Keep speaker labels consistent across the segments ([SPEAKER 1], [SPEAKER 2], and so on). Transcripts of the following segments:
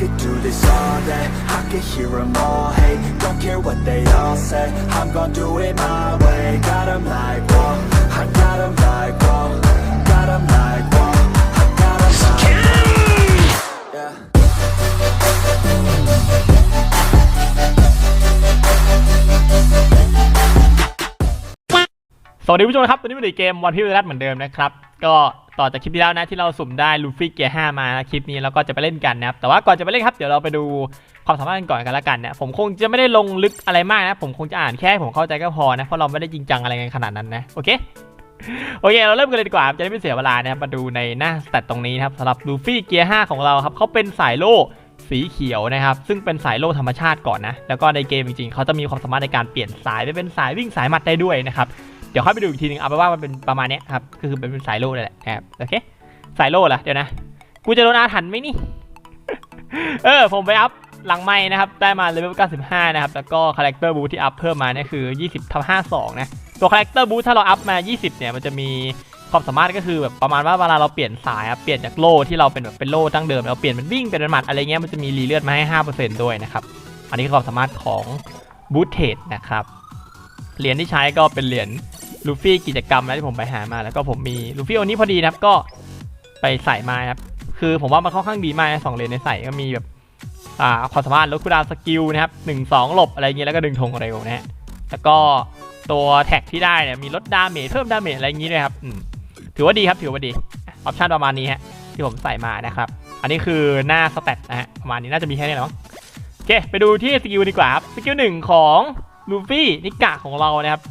[SPEAKER 1] could do this all day I could hear them all hate Don't care what they all say I'm gonna do it my way Got them like, whoa I got them like, whoa Got them like, whoa I got them like, whoa Yeah
[SPEAKER 2] สวัสดีผู้ชมนะครับวันนี้มาในเกมวันพิวรัตเหมือนเดิมนะครับ ก็ ต่อจากคลิปที่แล้วนะที่เราสุ่มได้ลูฟี่เกียร์5มานะคลิปนี้เราก็จะไปเล่นกันนะครับแต่ว่าก่อนจะไปเล่นครับเดี๋ยวเราไปดูความสามารถกันก่อนกันละกันนะผมคงจะไม่ได้ลงลึกอะไรมากนะผมคงจะอ่านแค่ผมเข้าใจก็พอนะเพราะเราไม่ได้จริงจังอะไรกันขนาดนั้นนะโอเคโอเค เราเริ่มกันเลยดีกว่า จะได้ไม่เสียเวลานะครับมาดูในหน้าสแตทตรงนี้นะครับสำหรับลูฟี่เกียร์5ของเราครับเขาเป็นสายโล่สีเขียวนะครับ ซึ่งเป็นสายโล่ธรรมชาติก่อนนะ แล้วก็ในเกมจริงๆ เขาจะมีความสามารถในการเปลี่ยนสายไปเป็นสายวิ่งสายหมัดได้ด้วยนะครับ เดี๋ยวค่อยไปดูอีกทีหนึงเอาไปว่ามันเป็นประมาณนี้ครับก็คือเป็นสายโล่เลยแหละครับโอเคสายโล่เหรอเดี๋ยวนะกูจะโดนอาถรรพ์ไหมนี่เออผมไปอัพหลังไม้นะครับ ได้มาเลเวล 95 นะครับ แล้วก็คาแรคเตอร์บูที่อัพเพิ่มมาเนี่ยคือ 20ทับ52 นะ ตัวคาแรคเตอร์บูถ้าเราอัพมา 20 เนี่ย มันจะมีความสามารถก็คือแบบประมาณว่าเวลาเราเปลี่ยนสายเปลี่ยนจากโล่ที่เราเป็นแบบเป็นโล่ตั้งเดิมเราเปลี่ยนเป็นวิ่งเป็นหมัดอะไรเงี้ยมันจะมีรีเลือดมาให้ 5%ด้วยนะครับ อันนี้คือความสามารถของบูทเทดนะครับ เหรียญที่ใช้ก็เป็นเหรียญ ลูฟี่กิจกรรมแล้วที่ผมไปหามาแล้วก็ผมมีลูฟี่วันนี้พอดีนะครับก็ไปใส่มาครับคือผมว่ามันค่อนข้างดีมากนะสองเหรียญในใส่ก็มีแบบอ่าความสามารถลดคูดาวสกิลนะครับหนึ่งสองหลบอะไรเงี้ยแล้วก็ดึงธงเร็วนะฮะแล้วก็ตัวแท็กที่ได้เนี่ยมีลดดาเมจเพิ่มดาเมจอะไรอย่างงี้ด้วยครับถือว่าดีครับถือว่าดีออปชั่นประมาณนี้ฮะที่ผมใส่มานะครับ อันนี้คือหน้าสแตทนะฮะประมาณนี้น่าจะมีแค่นี้แหละมั้งโอเคไปดูที่สกิลดีกว่าครับสกิลหนึ่งของลูฟี่นิกะของเรานะครับ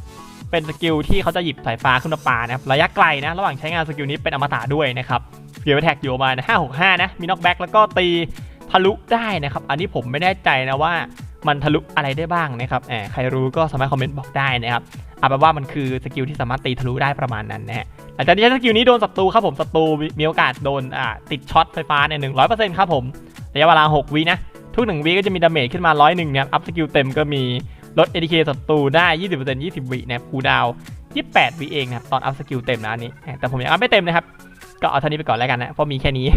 [SPEAKER 2] เป็นสกิลที่เขาจะหยิบสายฟ้าขึ้นมาปานะครับระยะไกลนะระหว่างใช้งานสกิลนี้เป็นอมตะด้วยนะครับสกิลแท็กอยู่ประมาณ565 นะมีน็อกแบ็กแล้วก็ตีทะลุได้นะครับ อันนี้ผมไม่แน่ใจนะว่ามันทะลุอะไรได้บ้างนะครับแหมใครรู้ก็สามารถคอมเมนต์บอกได้นะครับเอาเป็นว่ามันคือสกิลที่สามารถตีทะลุได้ประมาณนั้นนะฮะหลังจากที่ใช้สกิลนี้โดนศัตรูครับผมศัตรูมีโอกาสโดนอ่าติดช็อตไฟฟ้าเนี่ยหนึ่งร้อยเปอร์เซ็นต์ครับผมระยะเวลา6วินะทุกหนึ่งวิก็จะมีดาเมจขึ้นมาร้อยหนึ่งนะครับอัพสกิลเต็มก็มี ลด ADK ศัตรูได้ 20% 20 วินะครับคูดาว28 วิเองนะครับ ตอนอัพสกิลเต็มนะอันนี้ แต่ผมยังอัพไม่เต็มนะครับ ก็เอาเท่านี้ไปก่อนแล้วกันนะ เพราะมีแค่นี้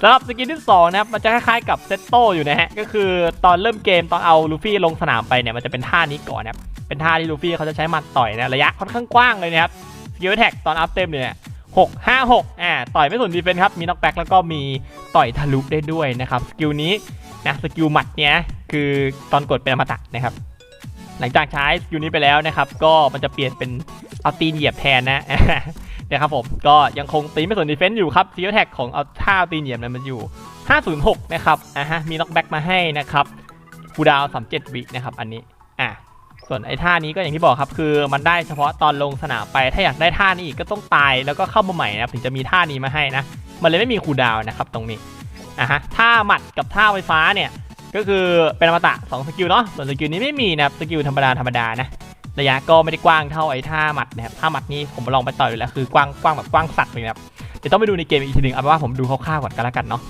[SPEAKER 2] สำหรับสกิลที่ 2 นะครับ มันจะคล้ายๆกับเซตโตอยู่นะฮะ ก็คือตอนเริ่มเกมตอนเอาลูฟี่ลงสนามไปเนี่ย มันจะเป็นท่านี้ก่อนนะครับ เป็นท่าที่ลูฟี่เขาจะใช้หมัดต่อยนะระยะค่อนข้างกว้างเลยนะครับ สกิลแท็กตอนอัพเต็มเนี่ย6 5 6อ่า ต่อยไม่สนดีเฟนครับ มีน็อกแบ็กแล้วก็มีต่อยทะลุได้ด้วยนะครับ สกิลนี้นะ สกิลหมัดเนี้ยคือตอนกดเป็นอมตะนะครับ หลังจากใช้สกิลนี้ไปแล้วนะครับ ก็มันจะเปลี่ยนเป็นเอาตีนเหยียบแทนนะนะครับผมก็ยังคงตีไม่สนดีเฟนส์อยู่ครับซีแท็กของเอาท่าเอาตีนเหยียบนั้นมันอยู่ 506 นะครับอะฮะมีน็อกแบ็กมาให้นะครับคูดาว37วินะครับอันนี้อะส่วนไอ้ท่านี้ก็อย่างที่บอกครับ คือมันได้เฉพาะตอนลงสนามไปถ้าอยากได้ท่านี้อีกก็ต้องตายแล้วก็เข้ามาใหม่นะถึงจะมีท่านี้มาให้นะ มันเลยไม่มีคูดาวนะครับตรงนี้อะฮะท่าหมัดกับท่าไฟฟ้าเนี่ย ก็คือเป็นอมตะ2สกิลเนาะส่วนสกิลนี้ไม่มีนะครับสกิลธรรมดาธรรมดานะระยะก็ไม่ได้กว้างเท่าไอ้ท่าหมัดนะครับท่าหมัดนี่ผมลองไปต่อยอยู่แล้วคือกว้างกว้างแบบกว้างสัตว์เลยนะครับเดี๋ยวต้องไปดูในเกมอีกทีหนึ่งเอาเป็นว่าผมดูคร่าวๆก่อนกันแล้วกันเนาะ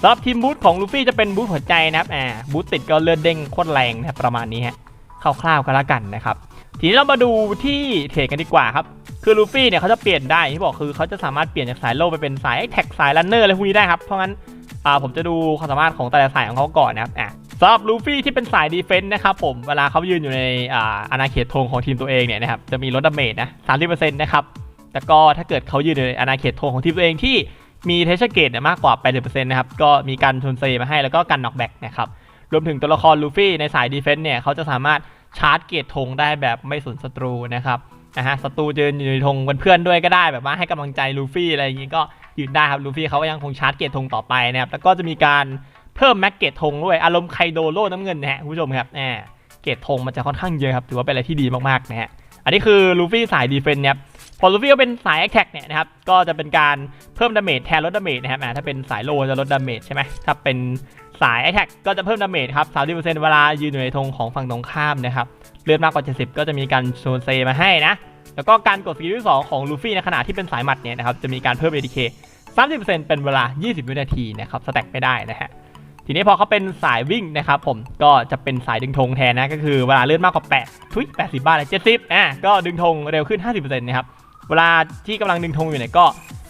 [SPEAKER 2] สำหรับทีมบูทของลูฟี่จะเป็นบูทหัวใจนะครับอ่าบูทติดก็เลือดเด้งโคตรแรงนะครับประมาณนี้ฮะคร่าวๆกันแล้วกันนะครับ ทีนี้เรามาดูที่เทรดกันดีกว่าครับ คือลูฟี่เนี่ยเขาจะเปลี่ยนได้ที่บอกคือเขาจะสามารถเปลี่ยนจากสายโลไปเป็นสายแท็กสายรันเนอร์อะไรพวกนี้ได้ครับ เพราะงั้นอ่าผมจะดูความสามารถของแต่ละสายของเขาก่อนนะครับอะสำหรับลูฟี่ที่เป็นสายดีเฟนต์นะครับผม เวลาเขายืนอยู่ในอ่าอาณาเขตธงของทีมตัวเองเนี่ยนะครับ จะมีลดดาเมจนะ30%นะครับ แล้วก็ถ้าเกิดเขายืนอยู่ในอาณาเขตธงของทีมตัวเองที่มีเทชเกตเนี่ยมากกว่า 80%นะครับ ก็มีการชนเซมาให้แล้วก็กันน็อกแบ็กนะครับ รวมถึงตัวละครลูฟี่ในสายดีเฟนต์เนี่ยเขาจะสามารถ ชาร์จเกตธงได้แบบไม่สนศัตรูนะครับนะฮะศัตรูยืนอยู่ในธงเป็นเพื่อนด้วยก็ได้แบบว่าให้กำลังใจลูฟี่อะไรอย่างงี้ก็ยืนได้ครับลูฟี่เขาก็ยังคงชาร์จเกตธงต่อไปนะครับแล้วก็จะมีการเพิ่มแม็กเกตธงด้วยอารมณ์ไคโดโล่น้ำเงินนะฮะคุณผู้ชมครับแหมเกตธงมันจะค่อนข้างเยอะครับถือว่าเป็นอะไรที่ดีมากๆนะฮะอันนี้คือลูฟี่สายดีเฟนต์เนี่ย พอลูฟี่ก็เป็นสายแอคแท็กเนี่ยนะครับ ก็จะเป็นการเพิ่มดาเมจแทนลดดาเมจนะครับถ้าเป็นสายโลจะลดดาเมจใช่ไหมถ้าเป็นสายแอคแท็กก็จะเพิ่มดาเมจครับ30%เปอร์เซ็นต์เวลายืนอยู่ในธงของฝั่งตรงข้ามนะครับ เลือดมากกว่า70ก็จะมีการโซนเซมาให้นะ แล้วก็การกดสกิลที่สองของลูฟี่ในขณะที่เป็นสายหมัดเนี่ยนะครับ จะมีการเพิ่ม ADK 30%เป็นเวลา 20 วินาทีนะครับ สแต็กไม่ได้นะฮะ ทีนี้พอเขาเป็นสายวิ่งนะครับผม ก็จะเป็นสายดึงธงแทนนะ ก็คือเวลาเลื่อนมากกว่า 8 ทุย80บาเลย70 อะ ก็ดึงธงเร็วขึ้น 50%นะครับ เวลาที่กำลังดึงธงอยู่เนี่ยก็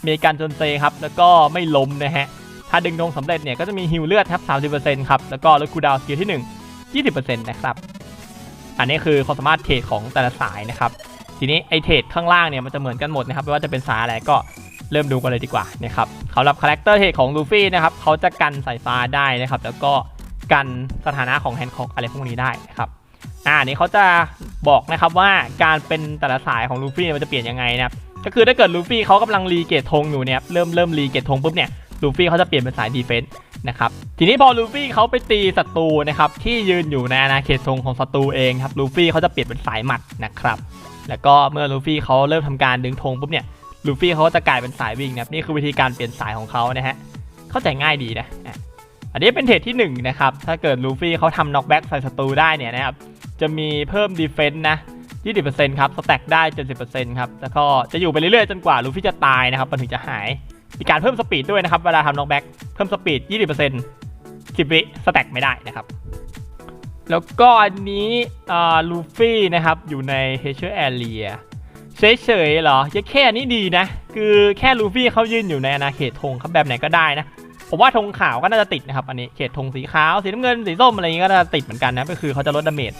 [SPEAKER 2] มีการจนเซครับแล้วก็ไม่ล้มนะฮะถ้าดึงธงสำเร็จเนี่ยก็จะมีฮิวเลือดครับ30%ครับแล้วก็ลดคูดาวน์สกิลที่1 20%นะครับอันนี้คือความสามารถเทรดของแต่ละสายนะครับทีนี้ไอเทรดข้างล่างเนี่ยมันจะเหมือนกันหมดนะครับไม่ว่าจะเป็นสายอะไรก็เริ่มดูกันเลยดีกว่านะครับสำหรับคาแรคเตอร์เทรดของลูฟี่นะครับเขาจะกันสายฟ้าได้นะครับแล้วก็กันสถานะของแฮนด์คอกอะไรพวกนี้ได้นะครับ อ่าอันนี้เขาจะบอกนะครับว่าการเป็นแต่ละสายของลูฟี่มันจะเปลี่ยนยังไงนะครับก็คือถ้าเกิดลูฟี่เขากำลังรีเกตธงอยู่เนี่ยเริ่มเริ่มรีเกตธงปุ๊บเนี่ยลูฟี่เขาจะเปลี่ยนเป็นสายดีเฟนส์นะครับทีนี้พอลูฟี่เขาไปตีศัตรูนะครับที่ยืนอยู่ในอาณาเขตธงของศัตรูเองครับลูฟี่เขาจะเปลี่ยนเป็นสายหมัดนะครับแล้วก็เมื่อลูฟี่เขาเริ่มทำการดึงธงปุ๊บเนี่ยลูฟี่เขาก็จะกลายเป็นสายวิ่งนะครับนี่คือวิธีการเปลี่ยนสายของเขานะฮะเข้าใจง่ายดีนะ อันนี้เป็นเทรดที่หนึ่งนะครับ ถ้าเกิดลูฟี่เขาทำน็อกแบ็กใส่ศัตรูได้เนี่ยนะครับ จะมีเพิ่มดีเฟนส์นะ20%ครับ สแต็กได้ 70%ครับ แล้วก็จะอยู่ไปเรื่อยๆ จนกว่าลูฟี่จะตายนะครับ มันถึงจะหาย มีการเพิ่มสปีดด้วยนะครับ เวลาทำน็อกแบ็กเพิ่มสปีด 20% 10 วิสแต็กไม่ได้นะครับ แล้วก็อันนี้อ่าลูฟี่นะครับอยู่ในเฮเชอร์แอเรียเฉยๆเหรอยแค่นี้ดีนะ คือแค่ลูฟี่เขายืนอยู่ในอาณาเขตธงครับแบบไหนก็ได้นะ ผมว่าธงขาวก็น่าจะติดนะครับอันนี้เขตธงสีขาวสีน้ำเงินสีส้มอะไรอย่างงี้ก็น่าจะติดเหมือนกันนะก็คือเขาจะลดดาเมจ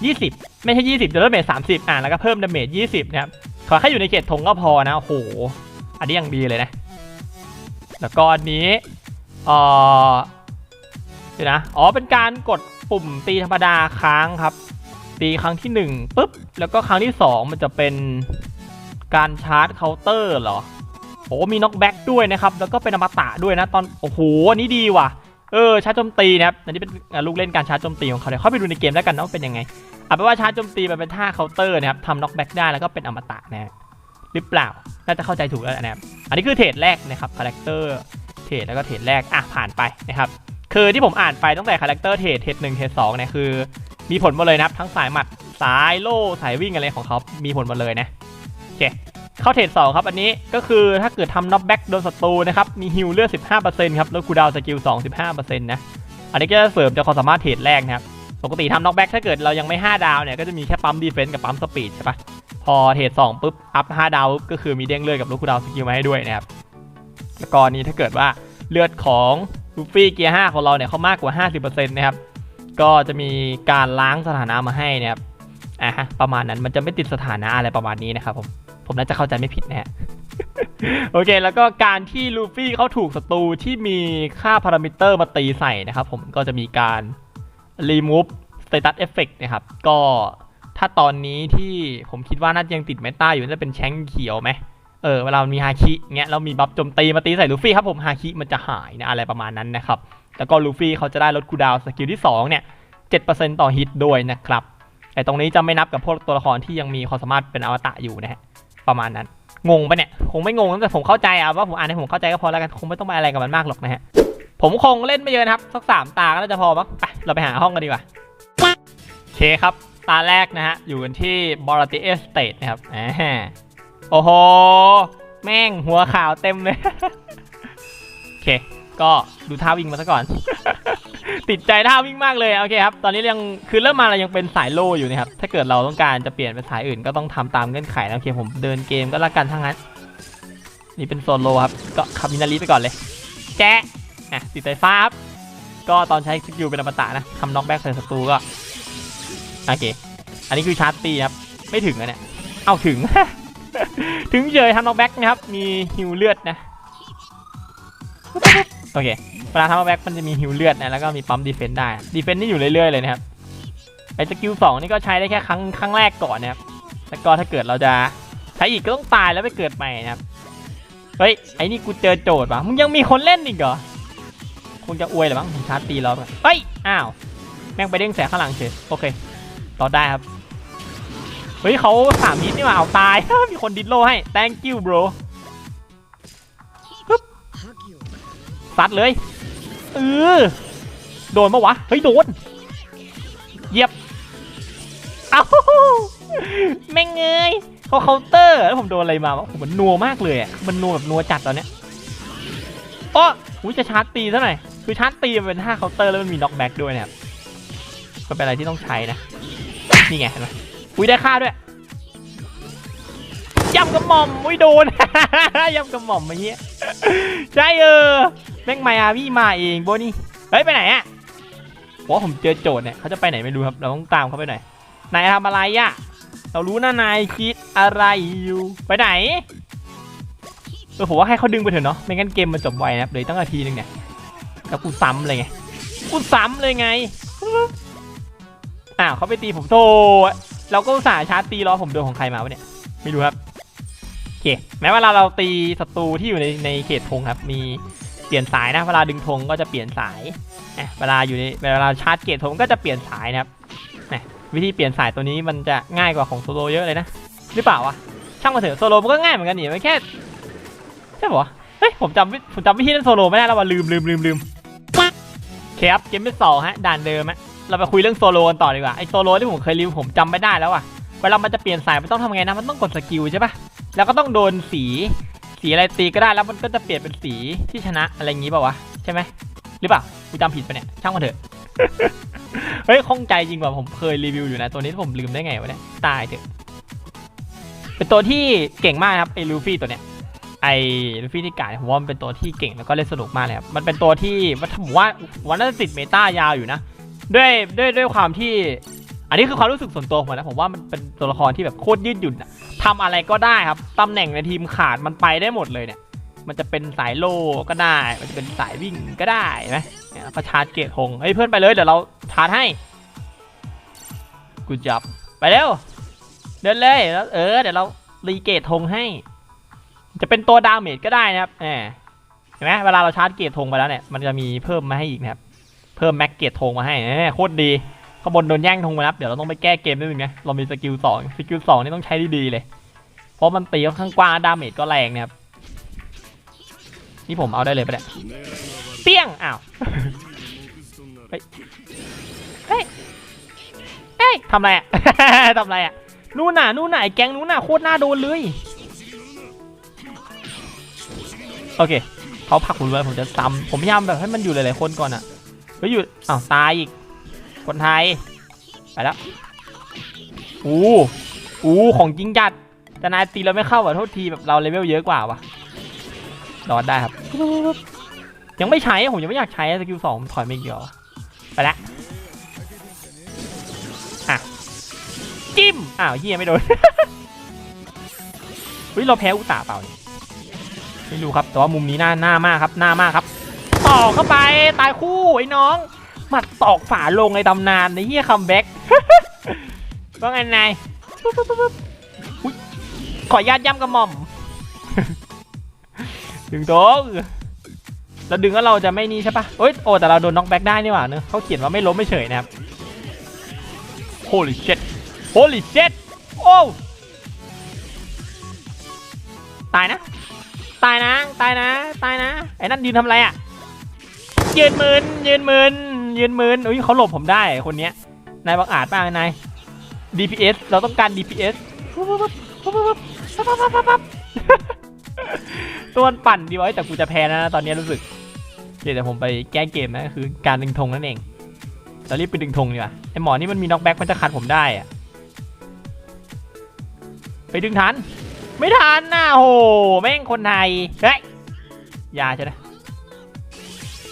[SPEAKER 2] 20 ไม่ใช่ 20จะลดดาเมจ30 อ่าแล้วก็เพิ่มดาเมจ20นะครับขอแค่อยู่ในเขตธงก็พอนะโอ้โหอันนี้ยังดีเลยนะ แล้วก็อันนี้เอ่อเดี๋ยวนะอ๋อเป็นการกดปุ่มตีธรรมดาค้างครับ ตีครั้งที่1ปุ๊บแล้วก็ครั้งที่ 2 มันจะเป็นการชาร์จเคาน์เตอร์เหรอ อ้มีน็อกแบ็กด้วยนะครับ แล้วก็เป็นอมตะด้วยนะ ตอน โอ้โหอันนี้ดีว่ะ เออ ชาร์จโจมตีนะครับ อันนี้เป็นลูกเล่นการชาร์จโจมตีของเขาเดี๋ยเข้าไปดูในเกมแล้วกันนะว่าเป็นยังไงเอาเป็นว่าชาร์จโจมตีมันเป็นท่าเคาน์เตอร์นะครับทำน็อกแบ็กได้แล้วก็เป็นอมตะนะหรือเปล่า น่าจะเข้าใจถูกแล้วนะครับ อันนี้คือเทรดแรกนะครับ คาแรคเตอร์ เทรดแล้วก็เทรดแรก อะ ผ่านไปนะครับ คือที่ผมอ่านไปตั้งแต่คาแรคเตอร์เทรด เทรดหนึ่งเทรดสองเนี่ยคือ มีผลหมดเลยนะครับ ทั้งสายหมัด สายโล่ สายวิ่งอะไรของเขา มีผลหมดเลยนะ อเคเข้าเทรดสองครับ อันนี้ก็คือถ้าเกิดทำน็อกแบ็กโดนศัตรูนะครับ มีฮิลเลือด 15%ครับ แล้วคูดาวสกิล 25%นะ อันนี้ก็จะเสริมจากความสามารถเทรดแรกนะครับ ปกติทำน็อกแบ็กถ้าเกิดเรายังไม่ 5 ดาวเนี่ย ก็จะมีแค่ปั๊มดีเฟนส์กับปั๊มสปีดใช่ปะพอเทรด2ปุ๊บ อัพ 5 ดาวก็คือมีเด้งเลือดกับลูกคูดาวสกิลมาให้ด้วยนะครับแล้วก็นี้ถ้าเกิดว่าเลือดของลูฟี่เกียร์5ของเราเนี่ยเขามากกว่า 50%นะครับ ก็จะมีการล้างสถานะมาให้นะครับ อะประมาณนั้น มันจะไม่ติดสถานะอะไรประมาณนี้นะครับผม ผมน่าจะเข้าใจไม่ผิดนะฮะโอเค แล้วก็การที่ลูฟี่เขาถูกศัตรูที่มีค่าพารามิเตอร์มาตีใส่นะครับผมก็จะมีการ remove status effect นะครับ ก็ถ้าตอนนี้ที่ผมคิดว่าน่าจะยังติดเมตาอยู่น่าจะเป็นแชงเขียวไหมเออเวลามีฮาคิเงี้ยเรามีบัฟโจมตีมาตีใส่ลูฟี่ครับผมฮาคิมันจะหายนะอะไรประมาณนั้นนะครับ แล้วก็ลูฟี่เขาจะได้ลดคูดาวสกิลที่ 2 เนี่ย 7%ต่อฮิตด้วยนะครับ แต่ตรงนี้จะไม่นับกับพวกตัวละครที่ยังมีความสามารถเป็นอวตารอยู่นะฮะ ประมาณนั้น งงปะเนี่ย คงไม่งงแต่ผมเข้าใจอะว่าผมอ่านให้ผมเข้าใจก็พอแล้วกัน คงไม่ต้องไปอะไรกับมันมากหรอกนะฮะ ผมคงเล่นไม่เยอะนะครับสักสามตาก็น่าจะพอมั้งไปเราไปหาห้องกันดีกว่าโอเคครับ ตาแรกนะฮะ อยู่กันที่บอร์ติเอสเตทนะครับอ่าโอ้โห แม่งหัวขาวเต็มเลย โอเค ก็ดูท่าวิ่งมาซะก่อน ติดใจท่าวิ่งมากเลยโอเคครับตอนนี้ยังคือเริ่มมาเรายังเป็นสายโลอยู่นะครับถ้าเกิดเราต้องการจะเปลี่ยนเป็นสายอื่นก็ต้องทำตามเงื่อนไขนะโอเคผมเดินเกมก็แล้วกันทั้งนั้น นี่เป็นโซนโลครับก็ขับมินารีไปก่อนเลย แจ๊ะอะติดไฟฟ้าครับก็ตอนใช้สกิลเป็นอมตะนะทำน็อกแบ็กใส่ศัตรูก็โอเค อันนี้คือชาร์จตีครับ ไม่ถึงอะเนี่ย เอาถึง ถึงเฉยทำน็อกแบ็กนะครับ มีฮิวเลือดนะ โอเคเวลาทำน็อกแบ็กมันจะมีฮิวเลือดนะแล้วก็มีปั๊มดีเฟนต์ได้ดีเฟนต์นี่อยู่เรื่อยๆเลยนะครับไอ้สกิลสองนี่ก็ใช้ได้แค่ครั้งครั้งแรกก่อนนะครับแล้วก็ถ้าเกิดเราจะใช้อีกก็ต้องตายแล้วไปเกิดใหม่นะครับเฮ้ยไอ้นี่กูเจอโจทย์ว่ะมึงยังมีคนเล่นอีกเหรอคงจะอวยหรือมั้งผมชาร์จตีเราไปเฮ้ยอ้าวแม่งไปเด้งแสงข้างหลังเฉยโอเครอได้ครับเฮ้ยเขาสามฮิตนี่หว่าเอาตายมีคนดิดโลให้ thank you bro ซัดเลยเออโดนปะวะ เฮ้ย โดนเหยียบเอ้าแม่งเงยเขาเคาน์เตอร์ แล้วผมโดนอะไรมาวะมันนัวมากเลยอะมันนัวแบบนัวจัดตอนเนี้ยอ้ออุ้ยจะชาร์จตีซะหน่อยคือชาร์จตีมันเป็นท่าเคาน์เตอร์แล้วมันมีน็อกแบ็กด้วยนะครับก็เป็นอะไรที่ต้องใช้นะ นี่ไงเห็นไหมอุ้ยได้ค่าด้วยยำกระหม่อมอุ้ยโดนยำกระหม่อมเมื่อกี้ใช่เออ แม่งมาอาวี่มาเองโบนี่เฮ้ยไปไหนอะบอกว่าผมเจอโจทย์เนี่ยเขาจะไปไหนไม่รู้ครับเราต้องตามเขาไปหน่อยนายทำอะไรอะเรารู้นะนายคิดอะไรอยู่ไปไหนเออผมว่าให้เขาดึงไปเถอะเนาะไม่งั้นเกมมันจบไวนะเลยตั้งนาทีนึงเนี่ยแล้วกูซ้ำเลยไงกูซ้ำเลยไงอ้าวเขาไปตีผมโตเราก็สาชาร์จตีล้อผมโดนของใครมาวะเนี่ยไม่รู้ครับโอเคแม้วลาเราเราตีศัตรูที่อยู่ในในเขตธงครับ มี ปลี่ยนสายนะเวลาดึงธงก็จะเปลี่ยนสายนะเวลาอยู่ในเวลาชาร์จเกตธงก็จะเปลี่ยนสายนะครับวิธีเปลี่ยนสายตัวนี้มันจะง่ายกว่าของโซโลเยอะเลยนะหรือเปล่าวะช่างมาเถอะโซโลมันก็ง่ายเหมือนกันนี่มันแค่ใช่ปะเฮ้ยผมจำวิผมจำวิธีเล่นโซโลไม่ได้แล้วว่าลืมลืมลืมลืมเคครับเกมที่สองฮะด่านเดิมฮะเราไปคุยเรื่องโซโลกันต่อดีกว่าไอโซโลที่ผมเคยรีวิวผมจำไม่ได้แล้วอะเวลามันจะเปลี่ยนสายมันต้องทำไงนะมันต้องกดสกิลใช่ปะแล้วก็ต้องโดนสี สีอะไรตีก็ได้แล้วมันก็จะเปลี่ยนเป็นสีที่ชนะอะไรอย่างงี้ป่าวะใช่ไหมหรือเปล่ากูจำผิดปะเนี่ยช่างมันเถอะเฮ้ยคงใจจริงว่ะผมเคยรีวิวอยู่นะ ตัวนี้ผมลืมได้ไงวะเนี่ยตายเถอะ เป็นตัวที่เก่งมากครับไอ้ลูฟี่ตัวเนี้ยไอ้ลูฟี่ที่กายผมว่ามันเป็นตัวที่เก่งแล้วก็เล่นสนุกมากเลยครับมันเป็นตัวที่ว่าผมว่าวันน่าจะติดเมตายาวอยู่นะ ด้วยด้วยด้วยความที่ อันนี้คือความรู้สึกส่วนตัวผมนะผมว่ามันเป็นตัวละครที่แบบโคตรยืดหยุ่นอะทำอะไรก็ได้ครับตำแหน่งในทีมขาดมันไปได้หมดเลยเนี่ย มันจะเป็นสายโลก็ได้ มันจะเป็นสายวิ่งก็ได้นไหมเนี่ยแล้วก็ชาร์จเกตหงเฮ้ยเพื่อนไปเลยเดี๋ยวเราชาร์จให้กูจับไปเร็วเดินเลยแล้วเออเดี๋ยวเรารีเกตธงให้ จะเป็นตัวดาเมจก็ได้นะครับแหมเห็นไหมเวลาเราชาร์จเกตธงไปแล้วเนี่ยมันจะมีเพิ่มมาให้อีกนะครับ เพิ่มแม็กเกตธงมาให้โคตรดี ข้างบนโดนแย่งธงไปแล้วเดี๋ยวเราต้องไปแก้เกมนิดนึงนะเรามีสกิลสองสกิลสองนี่ต้องใช้ดีๆเลย เพราะมันตีค่อนข้างกว้างดาเมจก็แรงนะครับนี่ผมเอาได้เลยปะเนี่ยเปี้ยงอ้าวเฮ้ยเฮ้ยเฮ้ยทำอะไรอะทำอะไรอะนู่นน่ะนู่นน่ะไอ้แก๊งนู่นน่ะโคตรน่าโดนเลยโอเคเขาผลักผมเลยผมจะซ้ำผมพยายามแบบให้มันอยู่หลายๆคนก่อนอะเฮ้ยหยุดอ้าวตายอีก คนไทย ไปแล้ว อู้อู้ของจริงจัด แต่นายตีเราไม่เข้าอะโทษทีแบบเราเลเวลเยอะกว่าวะรอดได้ครับ ยังไม่ใช้ ผมยังไม่อยากใช้สกิลสองถอยไม่เกี่ยว ไปละอะ จิ้ม อ้าวเฮียไม่โดนเฮ้ยเราแพ้อุตส่าห์เปล่าเนี่ยไม่รู้ครับ แต่ว่ามุมนี้หน้าหน้ามากครับ หน้ามากครับ ต่อเข้าไป ตายคู่ไอ้น้อง หมัดตอกฝาลงในตำนานในเฮียคัมแบ็กว่าไงนายขอญาตย่ำกระหม่อมดึงโต๊ะเราดึงแล้วเราจะไม่นี่ใช่ปะเอ้ยโอ้แต่เราโดนน็อกแบ็กได้นี่หว่าเนอะเขาเขียนว่าไม่ล้มไม่เฉยนะครับ holy shit holy shit โอ้ตายนะ ตายนะ ตายนะ ตายนะ ไอ้นั่นยืนทำอะไรอะ ยืนมืนยืนมืน ยืนมืนอุ้ยเขาหลบผมได้คนเนี้ยนายบังอาจมากนาย DPS เราต้องการ DPS ตัวปั่นดีไว้แต่กูจะแพ้นะตอนนี้รู้สึกเดี๋ยวผมไปแก้เกมนะคือการดึงธงนั่นเองเรารีบไปดึงธงดีกว่าไอหมอนี่มันมีน็อกแบ็กมันจะขัดผมได้อะไปดึงทัน ไม่ทันนะโหแม่งคนไทยเฮ้ยยาใช่ไหม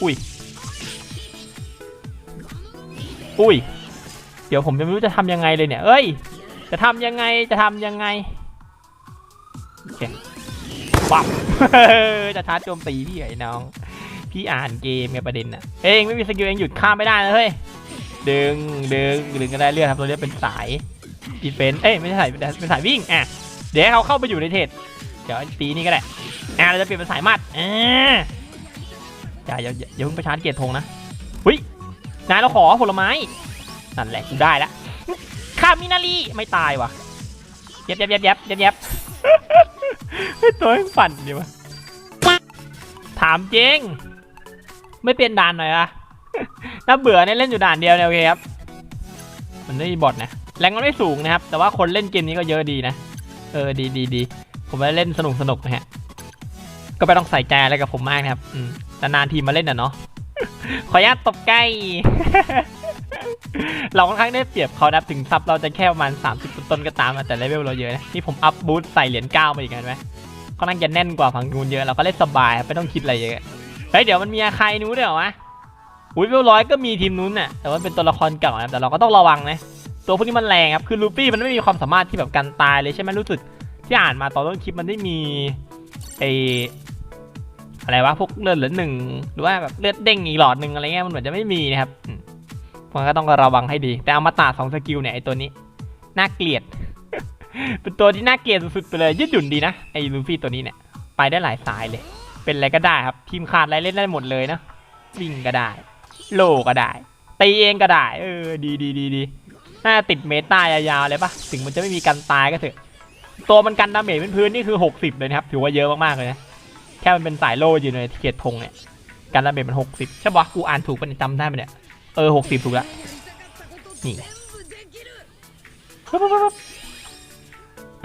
[SPEAKER 2] อุ้ย อุ้ย เดี๋ยวผมจะไม่รู้จะทำยังไงเลยเนี่ย เอ้ย จะทำยังไง จะทำยังไง โอเคปั๊บจะชาร์จโจมตีพี่ไอ้น้อง พี่อ่านเกมไงประเด็นน่ะ เองไม่มีสกิลเองหยุดข้ามไม่ได้นะเฮ้ย ดึง ดึง ดึงกันได้เรื่อยครับ ตัวนี้เป็นสายดีเฟนเอ้ยไม่ใช่สายเป็นสายวิ่ง อะ เดี๋ยวเขาเข้าไปอยู่ในเทรดเดี๋ยวตีนี่ก็ได้ อะเราจะเปลี่ยนเป็นสายมัดอ่าอย่าอย่าอย่าเพิ่งไปชาร์จเกียร์ธงนะหุ้ย นายเราขอผลไม้ นั่นแหละกูได้ละคามินารีไม่ตายว่ะเย็บเย็บเย็บเย็บเย็บเย็บไอ้ตัวแม่งปั่นดีวะถามจริง ไม่เปลี่ยนด่านหน่อยอะน่าเบื่อเนี่ยเล่นอยู่ด่านเดียวเนี่ยโอเคครับ มันไม่มีบอทนะ แรงมันไม่สูงนะครับ แต่ว่าคนเล่นเกมนี้ก็เยอะดีนะ เออดีดีดีผมไปเล่นสนุกสนุกนะฮะ ก็ไม่ต้องใส่ใจอะไรกับผมมากนะครับ นานๆทีมาเล่นอะเนาะ ขออนุญาตตบใกล้ เราค่อนข้างได้เปรียบเขานะถึงซับเราจะแค่ประมาณ 30 ต้นก็ตามแต่เลเวลเราเยอะนะนี่ผมอัพบูทใส่เหรียญเก้ามาอีกเห็นไหมค่อนข้างจะแน่นกว่าฝั่งนู้นเยอะเราก็เล่นสบายครับไม่ต้องคิดอะไรเยอะเฮ้ยเดี๋ยวมันมีอาคายนู้นด้วยเหรอวะอุ้ยเวลร้อยก็มีทีมนู้นน่ะแต่ว่าเป็นตัวละครเก่านะแต่เราก็ต้องระวังนะตัวพวกนี้มันแรงครับคือลูฟี่มันไม่มีความสามารถที่แบบกันตายเลยใช่ไหมรู้สึกที่อ่านมาตอนต้นคลิปมันได้มีไอ อะไรวะพวกเลือดเหลือหนึ่งหรือว่าแบบเลือดเด้งอีกหลอดหนึ่งอะไรเงี้ยมันเหมือนจะไม่มีนะครับมันก็ต้องระวังให้ดี แต่เอามาตะสองสกิลเนี่ยไอตัวนี้น่าเกลียด เป็นตัวที่น่าเกลียดสุดๆไปเลยยืดหยุ่นดีนะไอ้ลูฟี่ตัวนี้เนี่ยไปได้หลายสายเลย เป็นอะไรก็ได้ครับทีมขาดอะไรเล่นได้หมดเลยนะวิ่งก็ได้ โลก็ได้ตีเองก็ได้ เออดีดีดีดีน่าติดเมตายาวๆเลยปะถึงมันจะไม่มีการตายก็เถอะตัวมันกันดาเมจพื้นๆนี่คือ 60 เลยนะครับ ถือว่าเยอะมากๆเลยนะ แค่มันเป็นสายโล่อยู่ในเกียรติธงเนี่ยกันดาเมจมัน60ใช่ปะกูอ่านถูกปะเนี่ยจำได้ปะเนี่ย เออ60ถูกละ นี่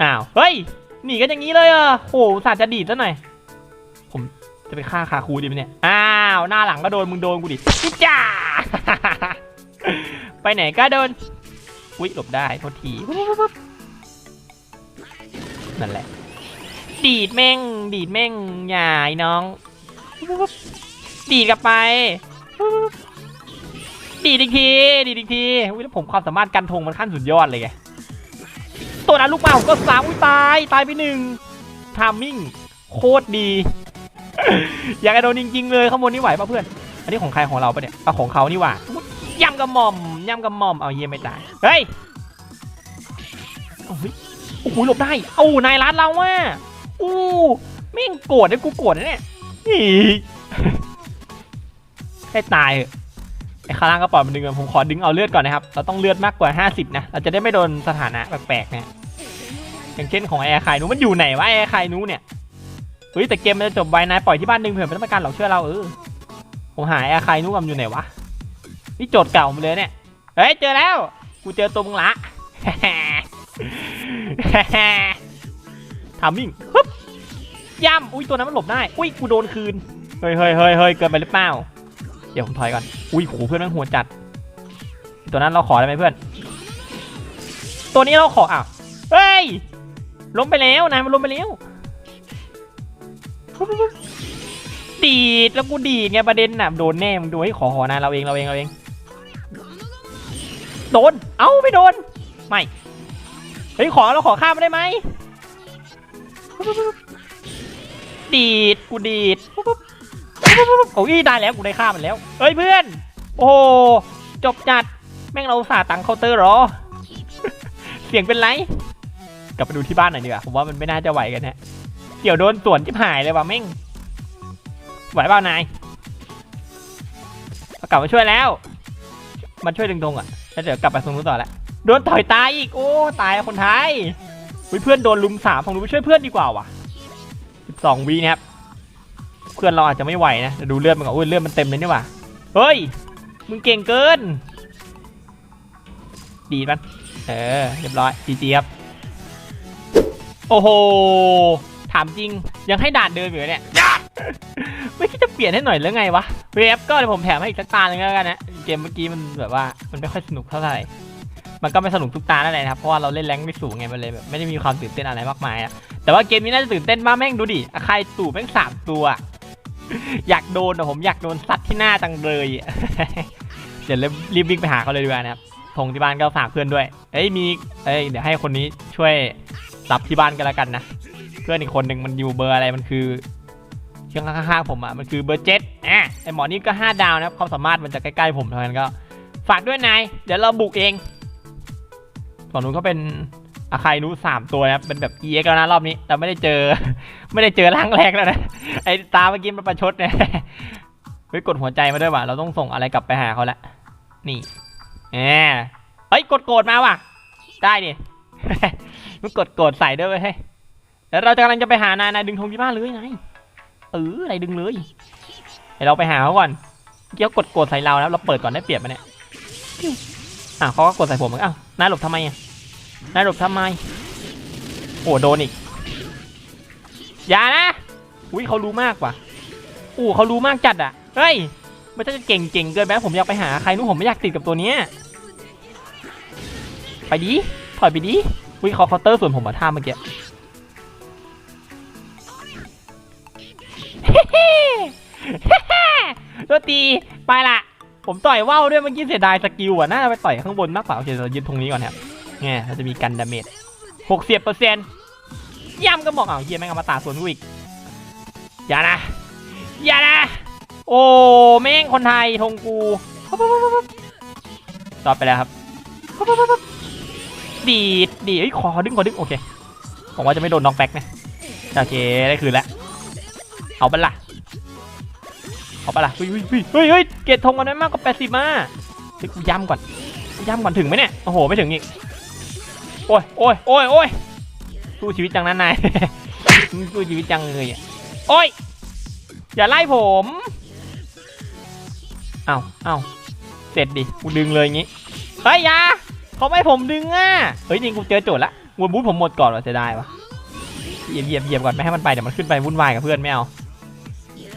[SPEAKER 2] อ้าว เฮ้ย หนีกันอย่างนี้เลยอะโหสาห์จะดีดซะหน่อย ผมจะไปฆ่าคาคูดีไหมเนี่ย อ้าว หน้าหลังก็โดน มึงโดนกูดิจ้า ไปไหนก็โดน อุ๊ยหลบได้โทษทีนั่นแหละ ดีดแม่ง ดีดแม่งอย่าไอ้น้อง ดีดกลับไป ดีดอีกที ดีดอีกทีอุ๊ยแล้วผมความสามารถกันธงมันขั้นสุดยอดเลยไง ตัวนั้นลูกมาผมก็สามอุ้ยตาย ตายไปหนึ่งทามมิ่ง โคตรดี อยากจะโดนจริงๆเลยข้างบนนี่ไหวป่ะเพื่อน อันนี้ของใครของเราปะเนี่ยเอาของเขานี่หว่าย่ำกระหม่อมย่ำกระหม่อม เอาเยี่ยไม่ตาย เฮ้ยโอ้ยโอ้โหหลบได้เอ้นายร้านเราว่ะ อู้แม่งโกรธนะกูโกรธนะเนี่ยอีให้ตายเอะไอ้ข้างล่างก็ปล่อยมันดึงผมขอดึงเอาเลือดก่อนนะครับ เราต้องเลือดมากกว่า 50 นะ เราจะได้ไม่โดนสถานะแปลกๆนะอย่างเช่นของแอร์ไคนูมันอยู่ไหนวะแอร์ไคนูเนี่ยเฮ้ยแต่เกมมันจะจบไวนะปล่อยที่บ้านดึงเผื่อไม่ต้องการหลอกเชื่อเราเออผมหาแอร์ไคนูมันอยู่ไหนวะนี่โจทย์เก่ามาเลยเนี่ยเฮ้ยเจอแล้ว กูเจอตัวมึงละ ทามมิ่งฮึบย่ำอุ้ยตัวนั้นมันหลบได้ อุ้ยกูโดนคืน เฮ้ยเฮ้ยเฮ้ยเฮ้ยเกินไปหรือเปล่า เดี๋ยวผมถอยก่อน อุ้ยโหเพื่อนมันหัวจัด ตัวนั้นเราขอได้ไหมเพื่อน ตัวนี้เราขออ้าว เฮ้ย ล้มไปแล้วนายมันล้มไปแล้ว ดีดแล้วกูดีดไงประเด็นน่ะโดนแน่มึงดูให้ขอขอนายเราเองเราเองเราเอง โดน เอ้าไม่โดน ไม่ เฮ้ยขอเราขอข้ามได้ไหม ดีดกูดีดโอ้ยได้แล้วกูได้ข้ามันแล้วเฮ้ยเพื่อน โอ้จบจัดแม่งเราสาตังเคาน์เตอร์หรอ เสียงเป็นไร กลับไปดูที่บ้านหน่อยดีกว่าผมว่ามันไม่น่าจะไหวกันฮะเดี๋ยวโดนสวนจิบหายเลยว่ะแม่งไหวเปล่านายกลับมาช่วยแล้ว มันช่วยดึงธงอะแล้วเดี๋ยวกลับไปตรงนู้นต่อและโดนต่อยตายอีกโอ้ตายคนไทย เพื่อนโดนลุมสามผมรู้ไปช่วยเพื่อนดีกว่าว่ะสิบสองวีนะครับเพื่อนเราอาจจะไม่ไหวนะดูเลือดมันก่อนอุ้ยเลือดมันเต็มเลยนี่ว่าเฮ้ยมึงเก่งเกิน ดีมันเออเรียบร้อยจีจีครับโอ้โหถามจริงยังให้ด่านเดิมอยู่เนี่ยไม่คิดจะเปลี่ยนให้หน่อยหรือไงวะเวฟก็เดี๋ยวผมแถมให้อีกสักตาหนึงแล้วกันนะเกมเมื่อกี้มันแบบว่ามันไม่ค่อยสนุกเท่าไหร่ มันก็ไม่สนุกทุกตานั่นแหละนครับเพราะว่าเราเล่นแรงไม่สูงไงมันเลยแบบไม่ได้มีความตื่นเต้นอะไรมากมายอะแต่ว่าเกมนี้น่าจะตื่นเต้นมากแม่งดูดิอาคายตู่แม่งสามตัว อยากโดนอะผมอยากโดนซัดที่หน้าจังเลยเดี๋ยวรีบวิ่งไปหาเขาเลยดีกว่านะครับธงที่บ้านก็ฝากเพื่อนด้วยเอ้ยมีเอ้ยเดี๋ยวให้คนนี้ช่วยรับที่บ้านกันแล้วกันนะเพื่อนอีกคนหนึ่งมันอยู่เบอร์อะไรมันคือเชียงข้างๆผมอะมันคือเบอร์เจ็ดอะไอหมอนี่ก็ 5 ดาวนะครับความสามารถมันจะใกล้ๆผมเท่านั้นก็ ฝากด้วยนายเดี๋ยวเราบุกเอง ฝั่งนู้นก็เป็นอาคายนูสามตัวนะครับเป็นแบบ EX แล้วนะรอบนี้ แต่ไม่ได้เจอ ไม่ได้เจอร่างแรกแล้วนะ ไอ้ตาเมื่อกี้มันประชดเนี่ยเฮ้ยกดหัวใจมาด้วยว่ะ เราต้องส่งอะไรกลับไปหาเขาละนี่แหมเฮ้ยกดโกรธมาว่ะ ได้ดิมันกดโกรธใส่ด้วยเว้ยแล้วเราจะกำลังจะไปหานายนายดึงธงที่บ้านเลยนายเออนายดึงเลยเดี๋ยวเราไปหาเขาก่อนเกี้เขากดโกรธใส่เราแล้วเราเปิดก่อนได้เปรียบมาเนี่ยอ้าเขาก็กดใส่ผมเหมือนกันอ้าวนายหลบทำไมอะ นายหลบทำไม โอ้โดนอีก อย่านะ อุ้ยเขารู้มากว่ะอู้เขารู้มากจัดอะ เฮ้ย ไม่ใช่จะเก่งเก่งเกินไปผมอยากไปหาใครนู้นผมไม่อยากติดกับตัวเนี้ย ไปดิ ถอยไปดิวิเขาเคาน์เตอร์ส่วนผมมาท่าเมื่อกี้เฮ้โทษทีไปละ ผมต่อยว่าวด้วยเมื่อกี้เสียดายสกิลอะ น่าจะไปต่อยข้างบนมากกว่าโอเคเรายึดตรงนี้ก่อนครับ เนี่ยเราจะมีกันดาเมจหกสิบเปอร์เซ็นต์ย่ำก็บอกเอาวเฮียแม่งเอามาตาสวนกูอีก อย่านะ อย่านะ โอ้แม่งคนไทยธงกูต่อไปแล้วครับ ดีดดีดเอ้ยขอดึงขอดึงโอเคผมว่าจะไม่โดนน็อกแบ็กนะโอเคได้คืนแล้วเอาไปละเอาไปละเฮ้ยเฮ้ยเฮ้ยเฮ้ยเกตธงกันได้มากกว่าแปดสิบมาเฮ้ยกูย้ำก่อนย้ำก่อนถึงไหมเนี่ยโอ้โหไม่ถึงอีก โอ้ยโอ้ยโอ้ยโอ้ยสู้ชีวิตจังนั้นนายสู้ชีวิตจังเลยโอ้ยอย่าไล่ผมเอ้าเอ้าเสร็จดิกูดึงเลยงี้เฮ้ยยาเขาไม่ผมดึงอะเฮ้ยจริงกูเจอโจทย์ละวัวบูทผมหมดก่อนว่ะเสียดายวะเหยียบเหยียบเหยียบก่อนไม่ให้มันไปเดี๋ยวมันขึ้นไปวุ่นวายกับเพื่อนไม่เอา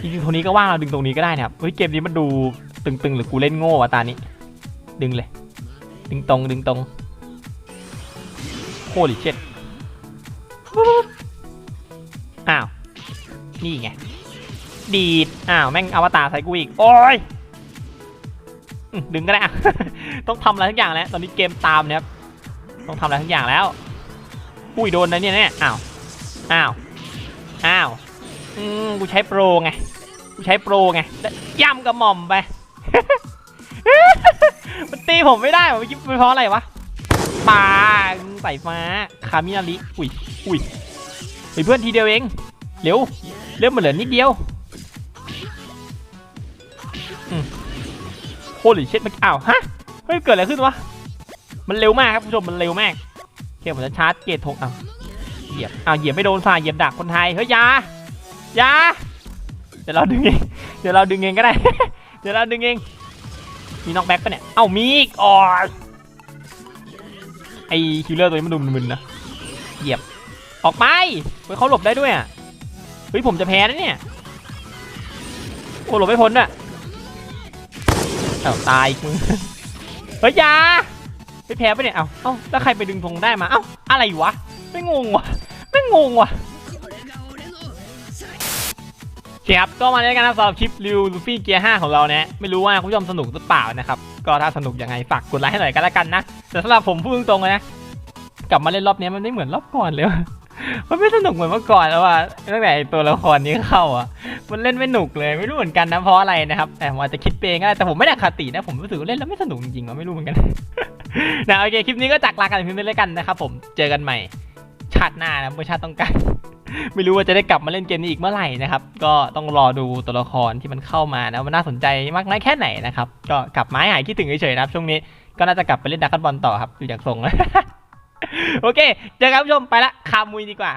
[SPEAKER 2] จริงๆตรงนี้ก็ว่างเราดึงตรงนี้ก็ได้นะครับเฮ้ยเกมนี้มันดูตึงๆหรือกูเล่นโง่วะตานี้ ดึงเลย ดึงตรงดึงตรง โคตรเช็ดอ้าว นี่ไง ดีด อ้าว แม่งอวตารใส่กูอีก โอ้ยดึงก็ได้ ต้องทำอะไรทุกอย่างแล้ว ตอนนี้เกมตามนะครับ ต้องทำอะไรทุกอย่างแล้ว อุ้ยโดนนะเนี่ยเนี่ยอ้าว อ้าว อ้าว อืมกูใช้โปรไง กูใช้โปรไง ย่ำกระหม่อมไป มันตีผมไม่ได้วะเมื่อกี้เป็นเพราะอะไรวะปาใส่ฟ้าคามินาริอุ้ยอุ้ยเฮ้ยเพื่อนทีเดียวเองเร็วเร็วมาเหลือนิดเดียวโคตรเช็ดมันอ้าวฮะเฮ้ยเกิดอะไรขึ้นวะมันเร็วมากครับคุณผู้ชมมันเร็วมากโอเคผมจะชาร์จเกตทงอ้าวเหยียบอ้าวเหยียบไม่โดนฝ่ายเหยียบดักคนไทยเฮ้ยยายาเดี๋ยวเราดึงเองเดี๋ยวเราดึงเองก็ได้ เดี๋ยวเราดึงเองมีน็อกแบ็กปะเนี่ยเอ้ามีอีกอ๋อ ไอคิลเลอร์ตัวนี้มันดูมึนๆนะเหยียบออกไปเฮ้ยเขาหลบได้ด้วยอะเฮ้ยผมจะแพ้นะเนี่ยโอ้หลบไม่พ้นอะเอ้าตายอีกมึงเฮ้ยอยาไปแพ้ไปะเนี่ยเอ้าเอ้าแล้วใครไปดึงธงได้มาเอ้าอะไรวะไม่งงวะไม่งงวะโอเคครับก็มาเล่นกันนะสำหรับคลิปรีวิวลูฟี่เกียร์5ของเราเนี่ยไม่รู้ว่าคุณผู้ชมสนุกหรือเปล่านะครับ ก็ถ้าสนุกยังไงฝากกดไลค์ให้หน่อยก็แล้วกันนะแต่สำหรับผมพูดตรงๆเลยนะกลับมาเล่นรอบนี้มันไม่เหมือนรอบก่อนเลยมันไม่สนุกเหมือนเมื่อก่อนแล้วว่ะตั้งแต่ตัวละครนี้เข้าอะ มันเล่นไม่หนุกเลยไม่รู้เหมือนกันนะเพราะอะไรนะครับแต่ผมอาจจะคิดเองก็ได้แต่ผมไม่ได้คตินะผมรู้สึกเล่นแล้วไม่สนุกจริงๆวะไม่รู้เหมือนกันนะโอเคคลิปนี้ก็จากลากันเพียงเท่านี้แล้วกันนะครับผมเจอกันใหม่ ชาติหน้านะเมื่อชาติต้องการ ไม่รู้ว่าจะได้กลับมาเล่นเกมนี้อีกเมื่อไหร่นะครับ ก็ต้องรอดูตัวละครที่มันเข้ามานะมันน่าสนใจมากน้อยแค่ไหนนะครับ ก็กลับมาให้หายคิดถึงเฉยๆนะครับ ช่วงนี้ก็น่าจะกลับไปเล่นดักบอลต่อครับดูจากทรงแล้วโอเคเจอกันผู้ชมไปละคามุยดีกว่า